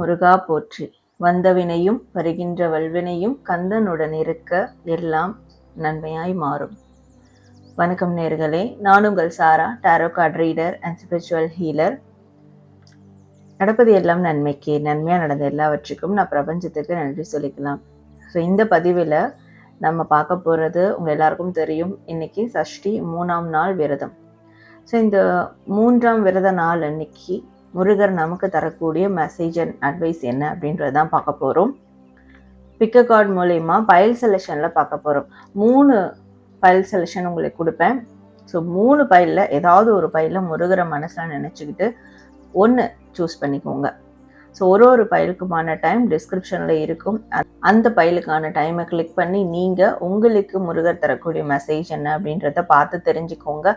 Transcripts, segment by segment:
முருகா போற்றி. வந்தவினையும் வருகின்ற வல்வினையும் கந்தனுடன் இருக்க எல்லாம் நன்மையாய் மாறும். வணக்கம் நேர்களே நான் உங்கள் Sara tarot card reader and spiritual healer நடப்பது எல்லாம் நன்மைக்கு நன்மையாக நடந்த எல்லாவற்றுக்கும் நான் பிரபஞ்சத்துக்கு நன்றி சொல்லிக்கலாம். ஸோ இந்த பதிவில் நம்ம பார்க்க போகிறது உங்கள் எல்லாருக்கும் தெரியும். இன்னைக்கு சஷ்டி மூணாம் நாள் விரதம். ஸோ இந்த மூன்றாம் விரத நாள் அன்னைக்கு முருகர் நமக்கு தரக்கூடிய மெசேஜ் அண்ட் அட்வைஸ் என்ன அப்படின்றது தான் பார்க்க போகிறோம் பிக்க கார்டு மூலயமா பயல் செலெக்ஷனில் பார்க்க போகிறோம் மூணு பயல் செலெக்ஷன் உங்களுக்கு கொடுப்பேன். ஸோ மூணு பயிலில் ஏதாவது ஒரு பயிலில் முருகரை மனசில் நினச்சிக்கிட்டு ஒன்று சூஸ் பண்ணிக்கோங்க. ஸோ ஒரு ஒரு பயிலுக்குமான டைம் டிஸ்கிரிப்ஷனில் இருக்கும். அந்த பயலுக்கான டைமை கிளிக் பண்ணி நீங்கள் உங்களுக்கு முருகர் தரக்கூடிய மெசேஜ் என்ன அப்படின்றத பார்த்து தெரிஞ்சுக்கோங்க.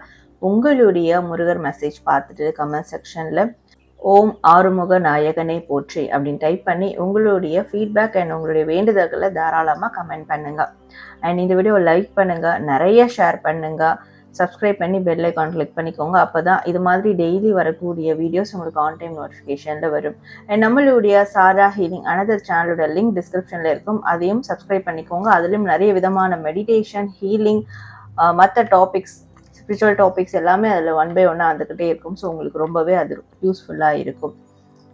உங்களுடைய முருகர் மெசேஜ் பார்த்துட்டு கமெண்ட் செக்ஷனில் ஓம் ஆறுமுக நாயகனை போற்றி அப்படின்னு டைப் பண்ணி உங்களுடைய ஃபீட்பேக் அண்ட் உங்களுடைய வேண்டுதல்களை தாராளமாக கமெண்ட் பண்ணுங்கள் அண்ட் இந்த வீடியோ லைக் பண்ணுங்கள் நிறைய ஷேர் பண்ணுங்கள் சப்ஸ்கிரைப் பண்ணி பெல் ஐக்கான் கிளிக் பண்ணிக்கோங்க. அப்போ தான் இது மாதிரி டெய்லி வரக்கூடிய வீடியோஸ் உங்களுக்கு ஆன் டைம் நோட்டிஃபிகேஷனில் வரும். அண்ட் நம்மளுடைய சாரா ஹீலிங் அனதர் சேனலோட லிங்க் டிஸ்கிரிப்ஷனில் இருக்கும். அதையும் சப்ஸ்கிரைப் பண்ணிக்கோங்க. அதுலேயும் நிறைய விதமான மெடிடேஷன் ஹீலிங் மற்ற டாபிக்ஸ் ஸ்பிரிச்சுவல் டாபிக்ஸ் எல்லாமே அதில் ஒன் பை ஒன்னாக வந்துக்கிட்டே இருக்கும். ஸோ உங்களுக்கு ரொம்பவே அது யூஸ்ஃபுல்லாக இருக்கும்.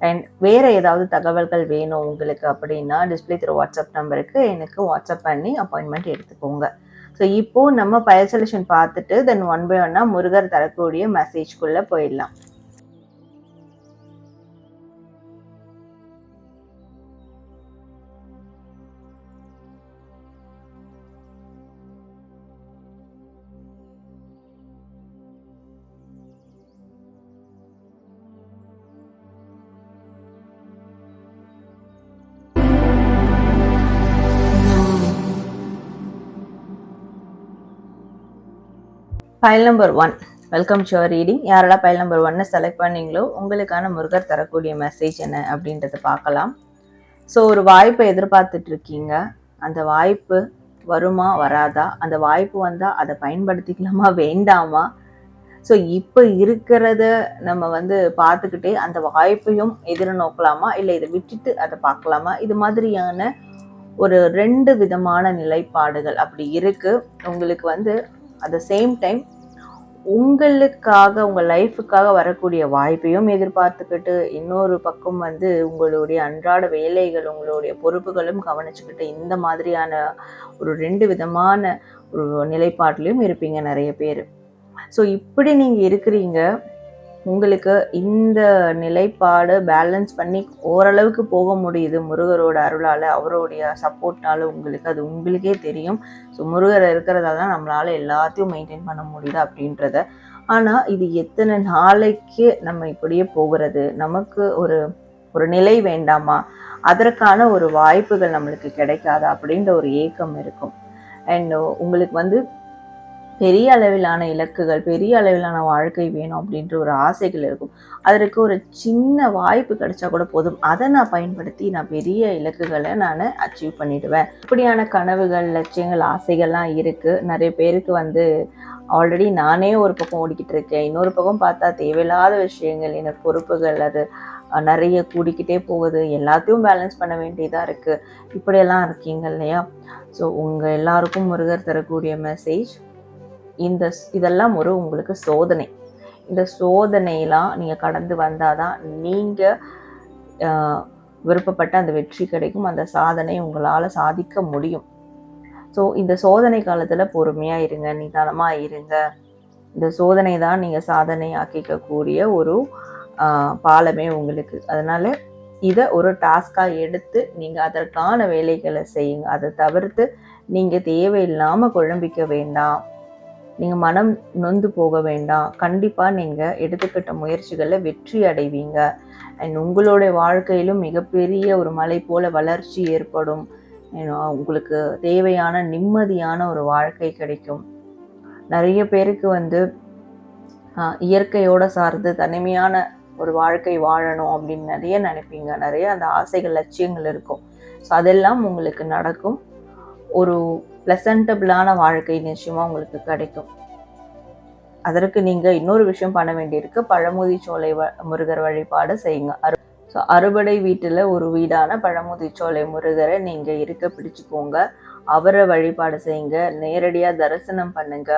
அண்ட் வேறு ஏதாவது தகவல்கள் வேணும் உங்களுக்கு அப்படின்னா டிஸ்பிளே திரு வாட்ஸ்அப் நம்பருக்கு எனக்கு வாட்ஸ்அப் பண்ணி அப்பாயின்மெண்ட் எடுத்துக்கோங்க. ஸோ இப்போது நம்ம பயல் சொல்யூஷன் பார்த்துட்டு தென் ஒன் பை ஒன்னாக முருகர் தரக்கூடிய மெசேஜ்குள்ளே போயிடலாம். File number one welcome to reading யாரெல்லாம் ஃபைல் நம்பர் ஒன்னை செலக்ட் பண்ணீங்களோ உங்களுக்கான முருகர் தரக்கூடிய மெசேஜ் என்ன அப்படின்றத பார்க்கலாம். ஸோ ஒரு வாய்ப்பை எதிர்பார்த்துட்டு இருக்கீங்க அந்த வாய்ப்பு வருமா வராதா? அந்த வாய்ப்பு வந்தால் அதை பயன்படுத்திக்கலாமா வேண்டாமா? ஸோ இப்போ இருக்கிறத நம்ம வந்து பார்த்துக்கிட்டே அந்த வாய்ப்பையும் எதிர்நோக்கலாமா? இல்லை இதை விட்டுட்டு அதை பார்க்கலாமா? இது மாதிரியான ஒரு ரெண்டு விதமான நிலைப்பாடுகள் அப்படி இருக்குது உங்களுக்கு வந்து அட் த சேம் டைம் உங்களுக்காக உங்கள் லைஃபுக்காக வரக்கூடிய வாய்ப்பையும் எதிர்பார்த்துக்கிட்டு இன்னொரு பக்கம் வந்து உங்களுடைய அன்றாட வேலைகள் உங்களுடைய பொறுப்புகளும் கவனிச்சுக்கிட்டு இந்த மாதிரியான ஒரு ரெண்டு விதமான ஒரு நிலைப்பாட்டிலையும் இருப்பீங்க நிறைய பேர். ஸோ இப்படி நீங்கள் இருக்கிறீங்க உங்களுக்கு இந்த நிலைப்பாடு பேலன்ஸ் பண்ணி ஓரளவுக்கு போக முடியுது முருகரோட அருளால் அவருடைய சப்போர்ட்னால உங்களுக்கு அது உங்களுக்கே தெரியும். ஸோ முருகர் இருக்கிறதால தான் நம்மளால் எல்லாத்தையும் மெயின்டைன் பண்ண முடியுது அப்படின்றத. ஆனால் இது எத்தனை நாளைக்கு நம்ம இப்படியே போகிறது? நமக்கு ஒரு ஒரு நிலை வேண்டாமா? அதற்கான ஒரு வாய்ப்புகள் நம்மளுக்கு கிடைக்காதா? அப்படின்ற ஒரு ஏக்கம் இருக்கும். அண்ட் உங்களுக்கு வந்து பெரிய அளவிலான இலக்குகள் பெரிய அளவிலான வாழ்க்கை வேணும் அப்படின்ற ஒரு ஆசைகள் இருக்கும். அதற்கு ஒரு சின்ன வாய்ப்பு கிடைச்சா கூட போதும். அதை நான் பயன்படுத்தி நான் பெரிய இலக்குகளை நான் அச்சீவ் பண்ணிடுவேன். இப்படியான கனவுகள் லட்சியங்கள் ஆசைகள்லாம் இருக்குது நிறைய பேருக்கு வந்து ஆல்ரெடி நானே ஒரு பக்கம் ஓடிக்கிட்டு இருக்கேன். இன்னொரு பக்கம் பார்த்தா தேவையில்லாத விஷயங்கள் எனக்கு பொறுப்புகள் அது நிறைய கூடிக்கிட்டே போகுது. எல்லாத்தையும் பேலன்ஸ் பண்ண வேண்டியதாக இருக்குது இப்படியெல்லாம் இருக்கீங்க இல்லையா? ஸோ உங்கள் எல்லாருக்கும் முருகர் தரக்கூடிய மெசேஜ் இந்த இதெல்லாம் ஒரு உங்களுக்கு சோதனை. இந்த சோதனையெல்லாம் நீங்கள் கடந்து வந்தால் தான் நீங்கள் விருப்பப்பட்ட அந்த வெற்றி கிடைக்கும் அந்த சாதனை உங்களால் சாதிக்க முடியும். ஸோ இந்த சோதனை காலத்தில் பொறுமையாக இருங்க நிதானமாக இருங்க. இந்த சோதனை தான் நீங்கள் சாதனை ஆக்கிக்கக்கூடிய ஒரு பாலமே உங்களுக்கு. அதனால் இதை ஒரு டாஸ்காக எடுத்து நீங்கள் அதற்கான வேலைகளை செய்யுங்க. அதை தவிர்த்து நீங்கள் தேவையில்லாமல் குழம்பிக்க வேண்டாம். நீங்கள் மனம் நொந்து போக வேண்டாம். கண்டிப்பாக நீங்கள் எடுத்துக்கிட்ட முயற்சிகளில் வெற்றி அடைவீங்க. அண்ட் உங்களுடைய வாழ்க்கையிலும் மிகப்பெரிய ஒரு மலை போல வளர்ச்சி ஏற்படும். உங்களுக்கு தேவையான நிம்மதியான ஒரு வாழ்க்கை கிடைக்கும். நிறைய பேருக்கு வந்து இயற்கையோட சார்ந்து தனிமையான ஒரு வாழ்க்கை வாழணும் அப்படின்னு நிறைய நினைப்பீங்க. நிறைய அந்த ஆசைகள் லட்சியங்கள் இருக்கும். ஸோ அதெல்லாம் உங்களுக்கு நடக்கும். ஒரு ப்ளசன்டபிளான வாழ்க்கை நிச்சயமாக உங்களுக்கு கிடைக்கும். அதற்கு நீங்கள் இன்னொரு விஷயம் பண்ண வேண்டியிருக்கு. பழமுதி சோலை வ முருகர் வழிபாடு செய்யுங்க. அரு ஸோ அறுபடை வீட்டில் ஒரு வீடான பழமுதிர்ச்சோலை முருகரை நீங்கள் இருக்க பிடிச்சிக்கோங்க. அவரை வழிபாடு செய்யுங்க. நேரடியாக தரிசனம் பண்ணுங்க.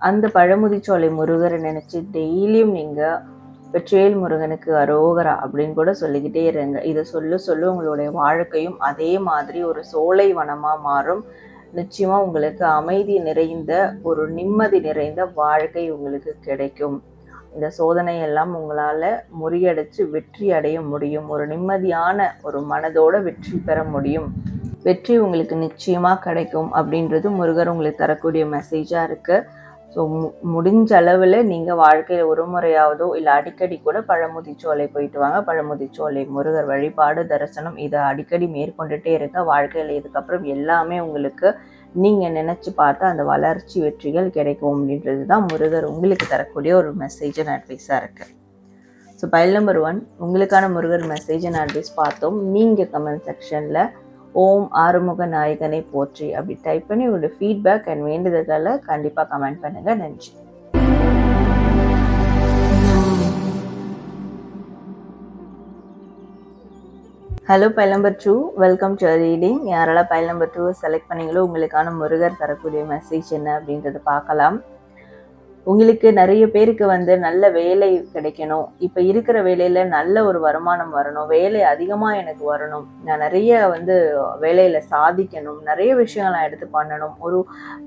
அந்த பழமுதிச்சோலை முருகரை நினச்சி டெய்லியும் நீங்கள் வெற்றிவேல் முருகனுக்கு அரோகரா அப்படின்னு கூட சொல்லிக்கிட்டே இருங்க. இதை சொல்ல சொல்ல உங்களுடைய வாழ்க்கையும் அதே மாதிரி ஒரு சோலை வனமாக மாறும். நிச்சயமாக உங்களுக்கு அமைதி நிறைந்த ஒரு நிம்மதி நிறைந்த வாழ்க்கை உங்களுக்கு கிடைக்கும். இந்த சோதனை எல்லாம் உங்களால் முறியடித்து வெற்றி அடைய முடியும். ஒரு நிம்மதியான ஒரு மனதோட வெற்றி பெற முடியும். வெற்றி உங்களுக்கு நிச்சயமாக கிடைக்கும் அப்படின்றது முருகர் உங்களுக்கு தரக்கூடிய மெசேஜாக இருக்குது ஸோ மு முடிஞ்ச அளவில் நீங்கள் வாழ்க்கையில் ஒரு முறையாவதோ இல்லை அடிக்கடி கூட பழமுதிச்சோலை போயிட்டு வாங்க. பழமுதிச்சோலை முருகர் வழிபாடு தரிசனம் இதை அடிக்கடி மேற்கொண்டுட்டே இருக்க வாழ்க்கையில் இதுக்கப்புறம் எல்லாமே உங்களுக்கு நீங்கள் நினச்சி பார்த்தா அந்த வளர்ச்சி வெற்றிகள் கிடைக்கும் அப்படின்றது தான் முருகர் உங்களுக்கு தரக்கூடிய ஒரு மெசேஜ் அண்ட் அட்வைஸாக இருக்குது ஸோ பைல் நம்பர் ஒன் உங்களுக்கான முருகர் மெசேஜ் அண்ட் அட்வைஸ் பார்த்தோம். நீங்கள் கமெண்ட் செக்ஷனில் ஓம் ஆறுமுக நாயகனை போற்றி. அப்படி டைப் பண்ணி உங்களோட ஃபீட்பேக் அண்ட் வேண்டுதல்களை கண்டிப்பாக கமெண்ட் பண்ணுங்கள் நன்றி. Hello file number two welcome to reading யாரெல்லாம் பைல் நம்பர் டூ செலக்ட் பண்ணீங்களோ உங்களுக்கான முருகர் தரக்கூடிய மெசேஜ் என்ன அப்படின்றத பார்க்கலாம். உங்களுக்கு நிறைய பேருக்கு வந்து நல்ல வேலை கிடைக்கணும். இப்போ இருக்கிற வேலையில் நல்ல ஒரு வருமானம் வரணும். வேலை அதிகமாக எனக்கு வரணும். நான் நிறைய வந்து வேலையில் சாதிக்கணும். நிறைய விஷயங்கள் நான் எடுத்து பண்ணணும். ஒரு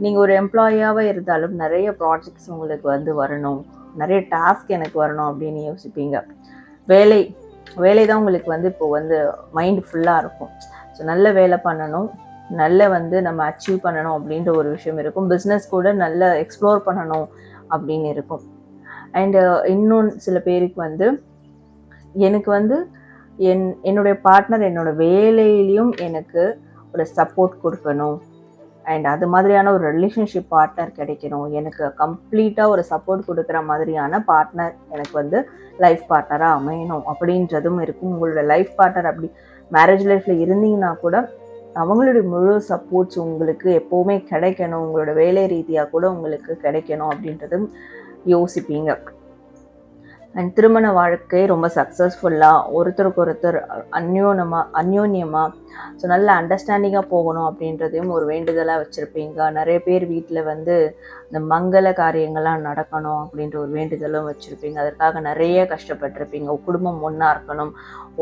நீங்கள் ஒரு எம்ப்ளாயாகவே இருந்தாலும் நிறைய ப்ராஜெக்ட்ஸ் உங்களுக்கு வந்து வரணும். நிறைய டாஸ்க் எனக்கு வரணும் அப்படின்னு யோசிப்பீங்க. வேலை வேலை தான் உங்களுக்கு வந்து இப்போ வந்து மைண்ட் ஃபுல்லாக இருக்கும். ஸோ நல்ல வேலை பண்ணணும். நல்ல வந்து நம்ம அச்சீவ் பண்ணணும் அப்படின்ற ஒரு விஷயம் இருக்கும். பிஸ்னஸ் கூட நல்ல எக்ஸ்ப்ளோர் பண்ணணும். அப்படின்னு இருக்கும். அண்டு uh, இன்னொன்று சில பேருக்கு வந்து எனக்கு வந்து என் என்னுடைய பார்ட்னர் என்னோட வேலையிலையும் எனக்கு ஒரு சப்போர்ட் கொடுக்கணும். அண்ட் அது மாதிரியான ஒரு ரிலேஷன்ஷிப் பார்ட்னர் கிடைக்கணும். எனக்கு கம்ப்ளீட்டாக ஒரு சப்போர்ட் கொடுக்குற மாதிரியான பார்ட்னர் எனக்கு வந்து லைஃப் பார்ட்னராக அமையணும். அப்படின்றதும் இருக்கும். உங்களோட லைஃப் பார்ட்னர் அப்படி மேரேஜ் லைஃப்பில் இருந்தீங்கன்னா கூட அவங்களுடைய முழு சப்போர்ட்ஸ் உங்களுக்கு எப்போவுமே கிடைக்கணும். உங்களோட வேலை ரீதியாக கூட உங்களுக்கு கிடைக்கணும் அப்படின்றதும் யோசிப்பீங்க. அண்ட் திருமண வாழ்க்கை ரொம்ப சக்ஸஸ்ஃபுல்லாக ஒருத்தருக்கு ஒருத்தர் அந்யோனமாக அந்யோன்யமாக ஸோ நல்ல அண்டர்ஸ்டாண்டிங்காக போகணும் அப்படின்றதையும் ஒரு வேண்டுதலாக வச்சுருப்பீங்க. நிறைய பேர் வீட்டில் வந்து இந்த மங்கள காரியங்கள்லாம் நடக்கணும் அப்படின்ற ஒரு வேண்டுதலும் வச்சுருப்பீங்க. அதற்காக நிறைய கஷ்டப்பட்டிருப்பீங்க. குடும்பம் ஒன்றா இருக்கணும்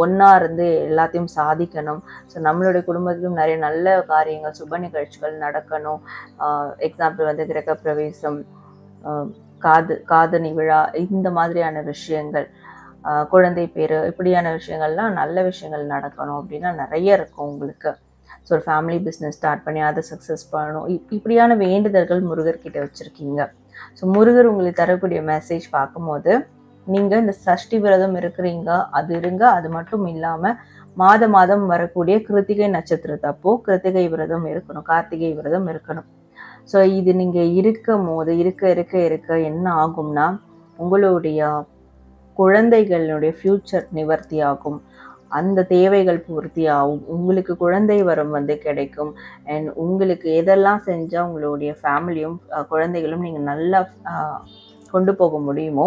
ஒன்றா இருந்து எல்லாத்தையும் சாதிக்கணும். ஸோ நம்மளுடைய குடும்பத்திலும் நிறைய நல்ல காரியங்கள் சுப நிகழ்ச்சிகள் நடக்கணும். எக்ஸாம்பிள் வந்து கிரகப்பிரவேசம் காது காதணி விழா இந்த மாதிரியான விஷயங்கள் குழந்தை பேர் இப்படியான விஷயங்கள்லாம் நல்ல விஷயங்கள் நடக்கணும் அப்படின்னா நிறைய இருக்கும் உங்களுக்கு. ஸோ ஒரு ஃபேமிலி பிஸ்னஸ் ஸ்டார்ட் பண்ணி அதை சக்ஸஸ் பண்ணணும். இப்படியான வேண்டுதல்கள் முருகர்கிட்ட வச்சுருக்கீங்க. ஸோ முருகர் உங்களுக்கு தரக்கூடிய மெசேஜ் பார்க்கும்போது நீங்கள் இந்த சஷ்டி விரதம் இருக்கிறீங்க அது இருங்க அது மட்டும் இல்லாமல் மாத மாதம் வரக்கூடிய கிருத்திகை நட்சத்திரத்தப்போ கிருத்திகை விரதம் இருக்கணும் கார்த்திகை விரதம் இருக்கணும். ஸோ இது நீங்கள் இருக்கும் போது இருக்க இருக்க இருக்க என்ன ஆகும்னா உங்களுடைய குழந்தைகளுடைய ஃப்யூச்சர் நிவர்த்தி ஆகும். அந்த தேவைகள் பூர்த்தி ஆகும். உங்களுக்கு குழந்தை வரம் வந்து கிடைக்கும். அண்ட் உங்களுக்கு எதெல்லாம் செஞ்சால் உங்களுடைய ஃபேமிலியும் குழந்தைகளும் நீங்கள் நல்லா கொண்டு போக முடியுமோ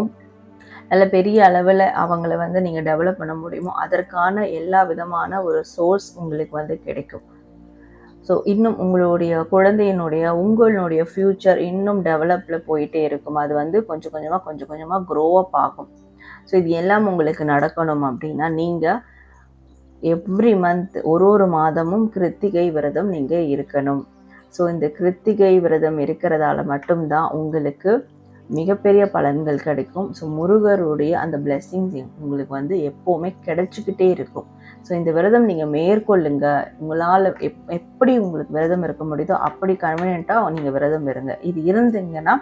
நல்ல பெரிய அளவில் அவங்கள வந்து நீங்கள் டெவலப் பண்ண முடியுமோ அதற்கான எல்லா விதமான ஒரு சோர்ஸ் உங்களுக்கு வந்து கிடைக்கும். ஸோ இன்னும் உங்களுடைய குழந்தையினுடைய உங்களுடைய ஃப்யூச்சர் இன்னும் டெவலப்பில் போயிட்டே இருக்கும். அது வந்து கொஞ்சம் கொஞ்சமாக கொஞ்சம் கொஞ்சமாக க்ரோ அப் ஆகும். ஸோ இது எல்லாம் உங்களுக்கு நடக்கணும் அப்படின்னா நீங்கள் எவ்ரி மந்த் ஒரு ஒரு மாதமும் கிருத்திகை விரதம் நீங்கள் இருக்கணும். ஸோ இந்த கிருத்திகை விரதம் இருக்கிறதால மட்டும்தான் உங்களுக்கு மிகப்பெரிய பலன்கள் கிடைக்கும். ஸோ முருகருடைய அந்த பிளெஸ்ஸிங்ஸ் உங்களுக்கு வந்து எப்போவுமே கிடைச்சிக்கிட்டே இருக்கும். ஸோ இந்த விரதம் நீங்கள் மேற்கொள்ளுங்க. உங்களால் எப் எப்படி உங்களுக்கு விரதம் இருக்க முடியுதோ அப்படி கன்வீனியண்ட்டாக நீங்கள் விரதம் இருங்க. இது இருந்தீங்கன்னா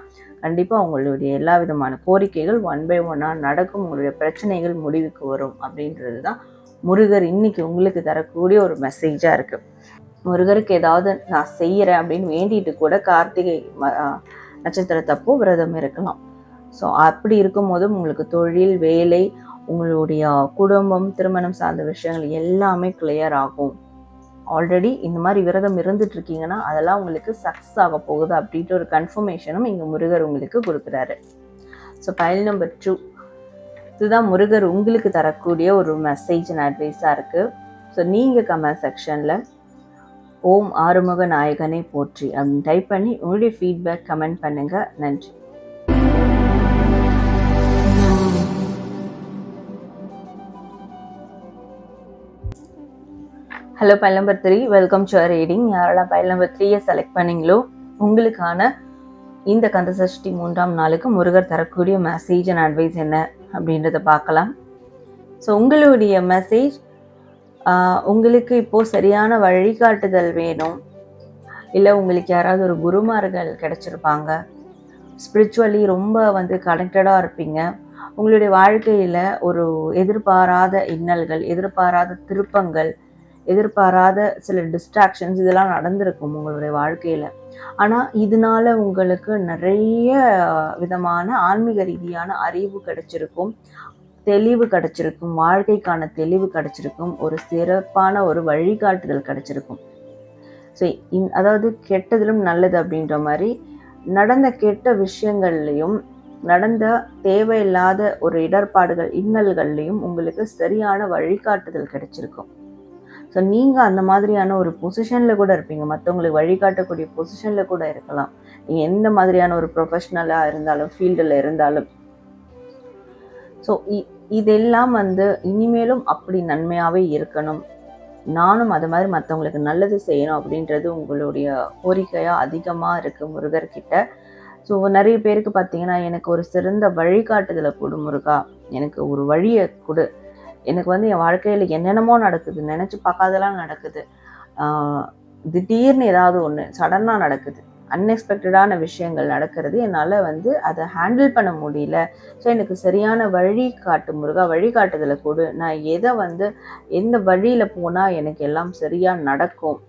கண்டிப்பாக உங்களுடைய எல்லா விதமான கோரிக்கைகள் ஒன் பை ஒன்னாக நடக்கும். உங்களுடைய பிரச்சனைகள் முடிவுக்கு வரும் அப்படின்றது தான் முருகர் இன்னைக்கு உங்களுக்கு தரக்கூடிய ஒரு மெசேஜாக இருக்குது முருகருக்கு ஏதாவது நான் செய்கிறேன் அப்படின்னு வேண்டிட்டு கூட கார்த்திகை நட்சத்திரத்தப்போ விரதம் இருக்கலாம். ஸோ அப்படி இருக்கும்போது உங்களுக்கு தொழில் வேலை உங்களுடைய குடும்பம் திருமணம் சார்ந்த விஷயங்கள் எல்லாமே கிளியர் ஆகும். ஆல்ரெடி இந்த மாதிரி விரதம் இருந்துட்டு இருக்கீங்கன்னா அதெல்லாம் உங்களுக்கு சக்ஸஸ் ஆக போகுது அப்படின்ற ஒரு கன்ஃபர்மேஷனும் இங்கே முருகர் உங்களுக்கு கொடுக்குறாரு. ஸோ பயல் நம்பர் டூ இதுதான் முருகர் உங்களுக்கு தரக்கூடிய ஒரு மெசேஜ் அண்ட் அட்வைஸாக இருக்குது ஸோ நீங்கள் கமெண்ட் செக்ஷனில் ஓம் ஆறுமுக நாயகனை போற்றி அப்படின்னு டைப் பண்ணி உங்களுடைய ஃபீட்பேக் கமெண்ட் பண்ணுங்கள் நன்றி. Hello file number three welcome to reading யாரெல்லாம் பைல் நம்பர் த்ரீயை செலக்ட் பண்ணீங்களோ உங்களுக்கான இந்த கந்த சஷ்டி மூன்றாம் நாளுக்கு முருகர் தரக்கூடிய மெசேஜ் அண்ட் அட்வைஸ் என்ன அப்படின்றத பார்க்கலாம். ஸோ உங்களுடைய மெசேஜ் உங்களுக்கு இப்போது சரியான வழிகாட்டுதல் வேணும். இல்லை உங்களுக்கு யாராவது ஒரு குருமார்கள் கிடச்சிருப்பாங்க. ஸ்பிரிச்சுவலி ரொம்ப வந்து கனெக்டடாக இருப்பீங்க. உங்களுடைய வாழ்க்கையில் ஒரு எதிர்பாராத இன்னல்கள் எதிர்பாராத திருப்பங்கள் எதிர்பாராத சில டிஸ்ட்ராக்ஷன்ஸ் இதெல்லாம் நடந்திருக்கும் உங்களுடைய வாழ்க்கையில். ஆனால் இதனால உங்களுக்கு நிறைய விதமான ஆன்மீக ரீதியான அறிவு கிடைச்சிருக்கும் தெளிவு கிடைச்சிருக்கும் வாழ்க்கைக்கான தெளிவு கிடைச்சிருக்கும் ஒரு சிறப்பான ஒரு வழிகாட்டுதல் கிடைச்சிருக்கும். ஸோ இன் அதாவது கெட்டதிலும் நல்லது அப்படின்ற மாதிரி நடந்த கெட்ட விஷயங்கள்லையும் நடந்த தேவையில்லாத ஒரு இடர்பாடுகள் இன்னல்கள்லையும் உங்களுக்கு சரியான வழிகாட்டுதல் கிடைச்சிருக்கும். ஸோ நீங்கள் அந்த மாதிரியான ஒரு பொசிஷனில் கூட இருப்பீங்க. மற்றவங்களுக்கு வழிகாட்டக்கூடிய பொசிஷனில் கூட இருக்கலாம். நீங்கள் எந்த மாதிரியான ஒரு ப்ரொஃபஷ்னலாக இருந்தாலும் ஃபீல்டில் இருந்தாலும். ஸோ இதெல்லாம் வந்து இனிமேலும் அப்படி நன்மையாகவே இருக்கணும். நானும் அது மாதிரி மற்றவங்களுக்கு நல்லது செய்யணும் அப்படின்றது உங்களுடைய கோரிக்கையாக அதிகமாக இருக்குது முருகர்கிட்ட ஸோ நிறைய பேருக்கு பார்த்தீங்கன்னா எனக்கு ஒரு சிறந்த வழிகாட்டுதலை கொடு முருகா. எனக்கு ஒரு வழியை கொடு. எனக்கு வந்து என் வாழ்க்கையில் என்னென்னமோ நடக்குது. நினச்சி பார்க்காதெல்லாம் நடக்குது. திடீர்னு ஏதாவது ஒன்று சடனாக நடக்குது. அன்எக்ஸ்பெக்டடான விஷயங்கள் நடக்கிறது. என்னால் வந்து அதை ஹேண்டில் பண்ண முடியல. ஸோ எனக்கு சரியான வழி காட்டு முருகா வழிகாட்டுதலை கொடு. நான் எதை வந்து எந்த வழியில் போனால் எனக்கு எல்லாம் சரியாக நடக்கும்?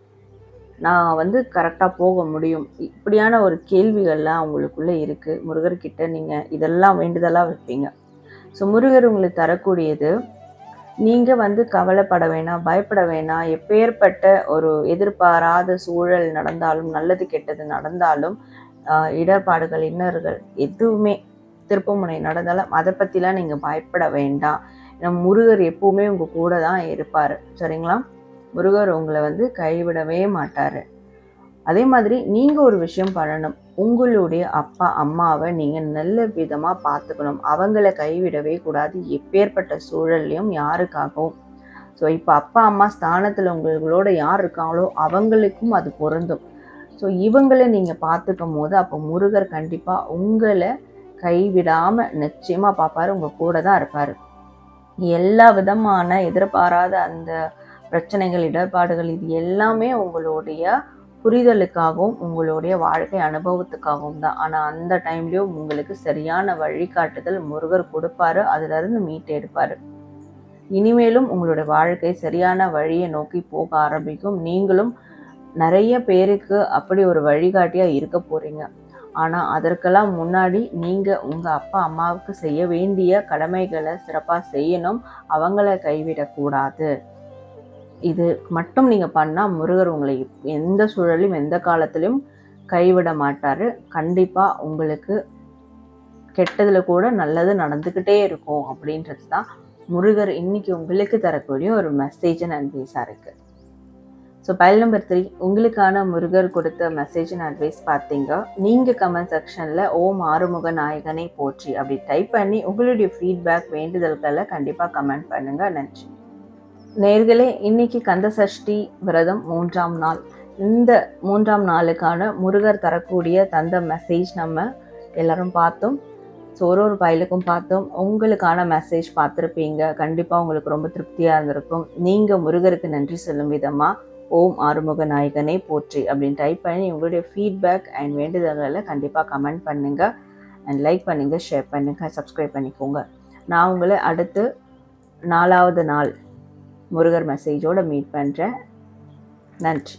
நான் வந்து கரெக்டாக போக முடியும். இப்படியான ஒரு கேள்விகள்லாம் அவங்களுக்குள்ளே இருக்குது முருகர்கிட்ட நீங்கள் இதெல்லாம் வேண்டுதலாக வைப்பீங்க. ஸோ முருகர் உங்களுக்கு தரக்கூடியது நீங்கள் வந்து கவலைப்பட வேணாம் பயப்பட வேணாம். எப்பேற்பட்ட ஒரு எதிர்பாராத சூழல் நடந்தாலும் நல்லது கெட்டது நடந்தாலும் இடர்பாடுகள் இன்னர்கள் எதுவுமே திருப்பமுனை நடந்தாலும் அதை பற்றிலாம் நீங்கள் பயப்பட வேண்டாம். நம் முருகர் எப்பவுமே உங்கள் கூட தான் இருப்பார். சரிங்களா? முருகர் உங்களை வந்து கைவிடவே மாட்டார். அதே மாதிரி நீங்கள் ஒரு விஷயம் பண்ணணும். உங்களுடைய அப்பா அம்மாவை நீங்கள் நல்ல விதமாக பார்த்துக்கணும். அவங்கள கைவிடவே கூடாது. எப்பேற்பட்ட சூழல்லையும் யாருக்காகவும். ஸோ இப்போ அப்பா அம்மா ஸ்தானத்தில் உங்களோட யார் இருக்காங்களோ அவங்களுக்கும் அது பொருந்தும். ஸோ இவங்களை நீங்கள் பார்த்துக்கும் போது அப்போ முருகர் கண்டிப்பாக உங்களை கைவிடாமல் நிச்சயமாக பார்ப்பார். உங்கள் கூட தான் இருப்பார். எல்லா விதமான எதிர்பாராத அந்த பிரச்சனைகள் இடர்பாடுகள் இது எல்லாமே உங்களுடைய புரிதலுக்காகவும் உங்களுடைய வாழ்க்கை அனுபவத்துக்காகவும் தான். ஆனால் அந்த டைம்லேயும் உங்களுக்கு சரியான வழிகாட்டுதல் முருகர் கொடுப்பாரு. அதுலேருந்து மீட் எடுப்பார். இனிமேலும் உங்களுடைய வாழ்க்கை சரியான வழியை நோக்கி போக ஆரம்பிக்கும். நீங்களும் நிறைய பேருக்கு அப்படி ஒரு வழிகாட்டியாக இருக்க போகிறீங்க ஆனால் அதற்கெல்லாம் முன்னாடி நீங்கள் உங்கள் அப்பா அம்மாவுக்கு செய்ய வேண்டிய கடமைகளை சிறப்பாக செய்யணும். அவங்கள கைவிடக்கூடாது. இது மட்டும் நீங்கள் பண்ணால் முருகர் உங்களை எந்த சூழலையும் எந்த காலத்திலையும் கைவிட மாட்டார். கண்டிப்பாக உங்களுக்கு கெட்டதில் கூட நல்லது நடந்துக்கிட்டே இருக்கும் அப்படின்றது தான் முருகர் இன்னைக்கு உங்களுக்கு தரக்கூடிய ஒரு மெசேஜ் அண்ட் அட்வைஸாக இருக்குது ஸோ பயல் நம்பர் த்ரீ உங்களுக்கான முருகர் கொடுத்த மெசேஜ் அண்ட் அட்வைஸ் பார்த்தீங்க. நீங்கள் கமெண்ட் செக்ஷனில் ஓம் ஆறுமுக நாயகனை போற்றி அப்படி டைப் பண்ணி உங்களுடைய ஃபீட்பேக் வேண்டுதல்களை கண்டிப்பாக கமெண்ட் பண்ணுங்கள் நன்றி. நேர்களே இன்னைக்கு கந்த சஷ்டி விரதம் மூன்றாம் நாள். இந்த மூன்றாம் நாளுக்கான முருகர் தரக்கூடிய தந்த மெசேஜ் நம்ம எல்லாரும் பார்த்தோம். ஸோ ஒரு ஒரு பயலுக்கும் பார்த்தோம். உங்களுக்கான மெசேஜ் பார்த்துருப்பீங்க. கண்டிப்பாக உங்களுக்கு ரொம்ப திருப்தியாக இருந்திருக்கும். நீங்கள் முருகருக்கு நன்றி சொல்லும் விதமாக ஓம் ஆறுமுக நாயகனை போற்றி அப்படின்னு டைப் பண்ணி உங்களுடைய ஃபீட்பேக் அண்ட் வேண்டுதல்களை கண்டிப்பாக கமெண்ட் பண்ணுங்கள் அண்ட் லைக் பண்ணுங்கள் ஷேர் பண்ணுங்கள் சப்ஸ்கிரைப் பண்ணிக்கோங்க. நான் உங்களை அடுத்து நாலாவது நாள் முருகர் மெசேஜோடு மீட் பண்ணுறேன் நன்றி.